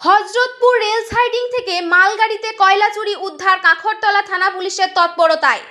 Hazratpur rail siding থেকে মালগাড়িতে কয়লা চুরি উদ্ধার কাখরতলা থানা পুলিশের তৎপরতায়।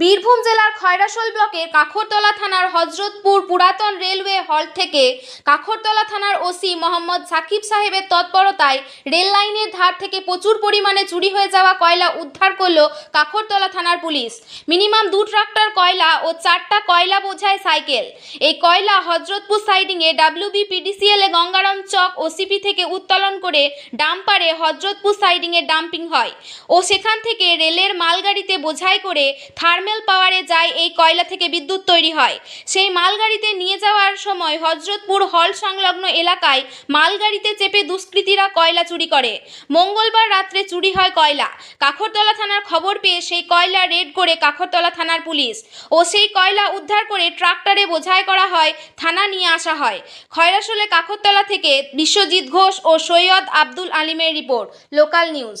বীরভূম জেলার খয়রাসোল ব্লকের কাখরতলা থানার হজরতপুর পুরাতন রেলওয়ে হল থেকে কাখরতলা থানার ওসি মোহাম্মদ সাকিব সাহেবের তৎপরতায় রেল লাইনের ধার থেকে প্রচুর পরিমাণে চুরি হয়ে যাওয়া কয়লা উদ্ধার করল কাখরতলা থানার পুলিশ। মিনিমাম দু ট্রাক্টর কয়লা ও চারটা কয়লা বোঝায় সাইকেল। এই কয়লা হজরতপুর সাইডিংয়ে ডাব্লিউবিপিডিসিএল গঙ্গারাম চক ওসিপি থেকে উত্তোলন করে ডাম্পারে হজরতপুর সাইডিংয়ে ডাম্পিং হয় ও সেখান থেকে রেলের মালগাড়িতে বোঝাই করে থার্মেল পাওয়ারে যায় এই কয়লা থেকে বিদ্যুৎ তৈরি হয়। সেই মালগাড়িতে নিয়ে যাওয়ার সময় হজরতপুর হল সংলগ্ন এলাকায় মালগাড়িতে চেপে দুষ্কৃতীরা কয়লা চুরি করে। মঙ্গলবার রাত্রে চুরি হয় কয়লা। কাখরতলা থানার খবর পেয়ে সেই কয়লা রেড করে কাখরতলা থানার পুলিশ ও সেই কয়লা উদ্ধার করে ট্রাক্টরে বোঝাই করা হয়, থানা নিয়ে আসা হয়। খয়রাসোলে কাখরতলা থেকে বিশ্বজিৎ ঘোষ ও Syed Abdul আলিমের report local news